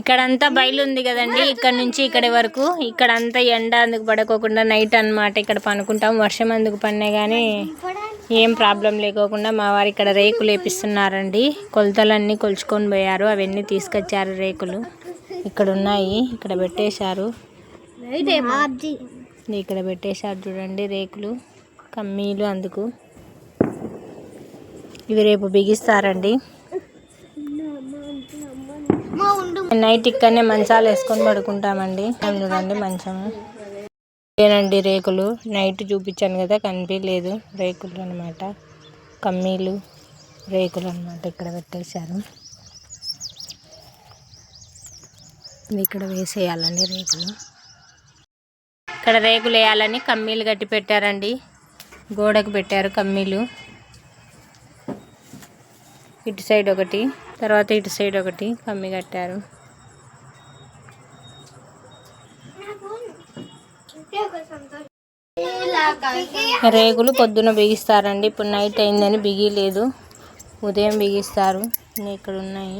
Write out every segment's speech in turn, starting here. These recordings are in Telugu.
ఇక్కడ అంతా బయలు ఉంది కదండి. ఇక్కడ నుంచి ఇక్కడ వరకు. ఇక్కడ అంతా ఎండ అందుకు పడకోకుండా నైట్ అన్నమాట ఇక్కడ పనుకుంటాం. వర్షం అందుకు పడినా కానీ ఏం ప్రాబ్లం లేకోకుండా మా వారు ఇక్కడ రేకులు వేపిస్తున్నారండి. కొలతలన్నీ కొలుచుకొని పోయారు. అవన్నీ తీసుకొచ్చారు రేకులు. ఇక్కడ ఉన్నాయి. ఇక్కడ పెట్టేశారు. ఇక్కడ పెట్టేశారు చూడండి రేకులు. కమ్మీలు అందుకు. ఇవి రేపు బిగిస్తారండి. నైట్ ఇక్కడనే మంచాలు వేసుకొని పడుకుంటామండి. చూడండి మంచము ఇదేనండి రేకులు. నైట్ చూపించాను కదా కనిపించలేదు. రేకులు అనమాట కమ్మీలు రేకులు అనమాట ఇక్కడ పెట్టేశారు. ఇది ఇక్కడ వేసేయాలండి రేకులు. ఇక్కడ రేకులు వేయాలని కమ్మీలు కట్టి పెట్టారండి. గోడకు పెట్టారు కమ్మీలు. ఇటు సైడ్ ఒకటి తర్వాత ఇటు సైడ్ ఒకటి కమ్మి కట్టారు. రేకులు పొద్దున బిగిస్తారండి. ఇప్పుడు నైట్ అయిందని బిగిలేదు. ఉదయం బిగిస్తారు. ఇక్కడ ఉన్నాయి.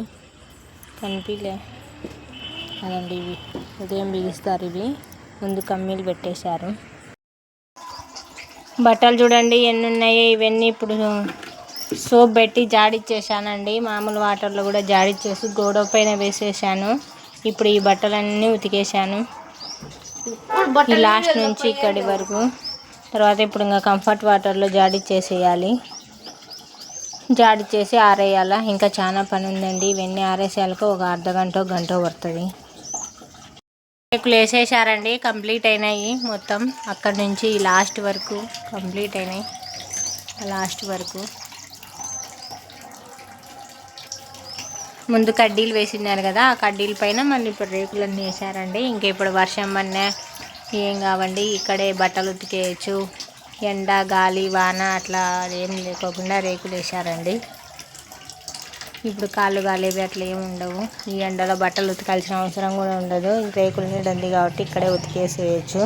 కనిపించలే అదండి ఇవి. ఉదయం బిగిస్తారు ఇవి. ముందు కమ్మీలు పెట్టేశారు. బట్టలు చూడండి. ఎన్ని ఉన్నాయో? ఇవన్నీ ఇప్పుడు సోప్ పెట్టి జాడిచ్చేసానండి మామూలు వాటర్లో కూడా జాడిచ్చేసి గోడ పైన వేసేసాను ఇప్పుడు ఈ బట్టలన్నీ ఉతికేసాను ఈ లాస్ట్ నుంచి ఇక్కడి వరకు. తర్వాత ఇప్పుడు ఇంకా కంఫర్ట్ వాటర్లో జాడిచ్చేసేయాలి జాడిచ్చేసి ఆరేయాల? ఇంకా చాలా పని ఉందండి. ఇవన్నీ ఆరేసేయాలకు ఒక అర్ధ గంట గంట పడుతుంది. రేకులు వేసేసారండి కంప్లీట్ అయినాయి మొత్తం. అక్కడి నుంచి లాస్ట్ వరకు కంప్లీట్ అయినాయి. లాస్ట్ వరకు. ముందు కడ్డీలు వేసినారు కదా ఆ కడ్డీల పైన మళ్ళీ ఇప్పుడు రేకులన్నీ వేసారండి ఇంకా ఇప్పుడు వర్షం పడినా ఏం కావండి ఇక్కడే బట్టలు ఉతికేయచ్చు. ఎండ గాలి వాన అట్లా ఏం లేకోకుండా రేకులు వేసారండి ఇప్పుడు కాళ్ళు గాలేవి అట్లా ఏమి ఉండవు. ఈ ఎండలో బట్టలు ఉతకాల్సిన అవసరం కూడా ఉండదు. రేకుల నీడ ఉంది కాబట్టి ఇక్కడే ఉతికేసేయచ్చు.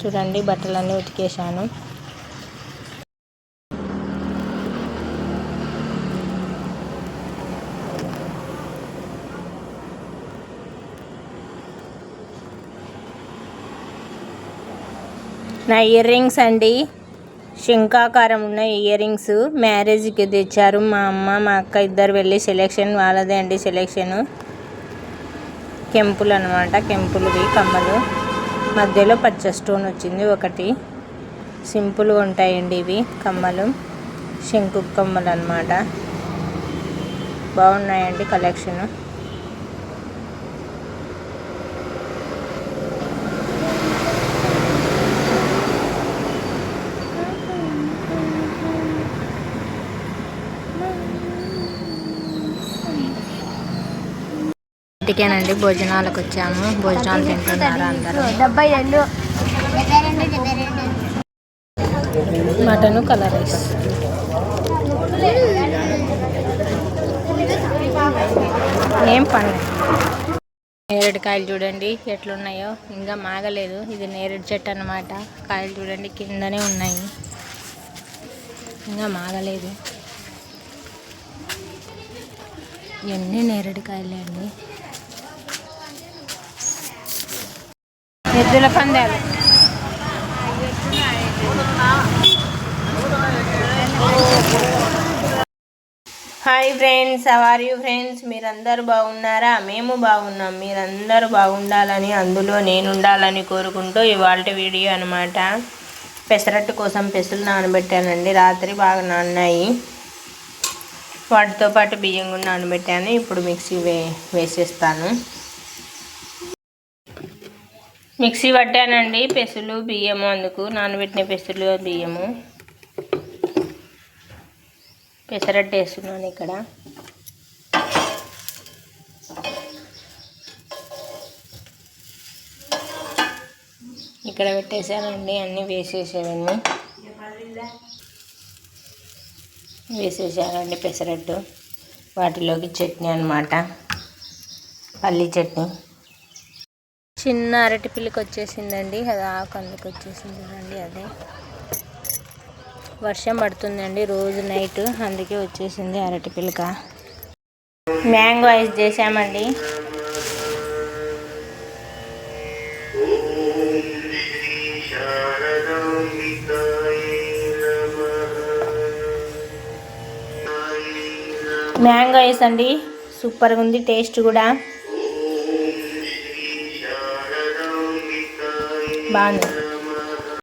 చూడండి బట్టలన్నీ ఉతికేసాను నా ఇయర్ రింగ్స్ అండి. శంఖాకారం ఉన్న ఇయర్ రింగ్స్ మ్యారేజ్కి తెచ్చారు. మా అమ్మ మా అక్క ఇద్దరు వెళ్ళి సెలెక్షన్ వాళ్ళదే అండి సెలెక్షన్. కెంపులు అనమాట కెంపులువి కమ్మలు. మధ్యలో పచ్చ స్టోన్ వచ్చింది ఒకటి. సింపుల్గా ఉంటాయండి ఇవి కమ్మలు. శంకు కమ్మలు అనమాట బాగున్నాయండి కలెక్షన్. ఇంటికేనండి భోజనాలకు వచ్చాము భోజనాలు తింటున్నారు అందరూ? Mutton colour rice. ఏం పండు? నేరేడుకాయలు చూడండి ఎట్లున్నాయో. ఇంకా మాగలేదు. ఇది నేరేడు చెట్టు అన్నమాట కాయలు చూడండి కిందనే ఉన్నాయి. ఇంకా మాగలేదు. ఇవన్నీ నేరేడుకాయలే అండి ఎద్దుల పందాలు hi friends are you friends మీరందరూ బాగున్నారా? మేము బాగున్నాం. మీరందరూ బాగుండాలని అందులో నేను ఉండాలని కోరుకుంటూ ఇవాళ వీడియో అనమాట పెసరట్టు కోసం పెసలు నానబెట్టానండి. రాత్రి బాగా నాన్నాయి. వాటితో పాటు బియ్యం కూడా నానబెట్టాను. ఇప్పుడు మిక్సీ వే వేసేస్తాను. మిక్సీ పట్టానండి. పెసులు బియ్యము అందుకు. నానబెట్టిన పెసులు బియ్యము. పెసరట్టు వేస్తున్నాను ఇక్కడ. ఇక్కడ పెట్టేసానండి అన్నీ వేసేసేవన్నీ. వేసేసానండి పెసరట్టు. వాటిలోకి చట్నీ అనమాట పల్లీ చట్నీ. చిన్న అరటి పిల్లికి వచ్చేసిందండి. అది ఆ అందుకు వచ్చేసింది అండి అదే. వర్షం పడుతుందండి రోజు నైట్ అందుకే వచ్చేసింది అరటి పిల్లిక. మ్యాంగో ఐస్ చేసామండి మ్యాంగో ఐస్ అండి. సూపర్గా ఉంది టేస్ట్ కూడా. 慢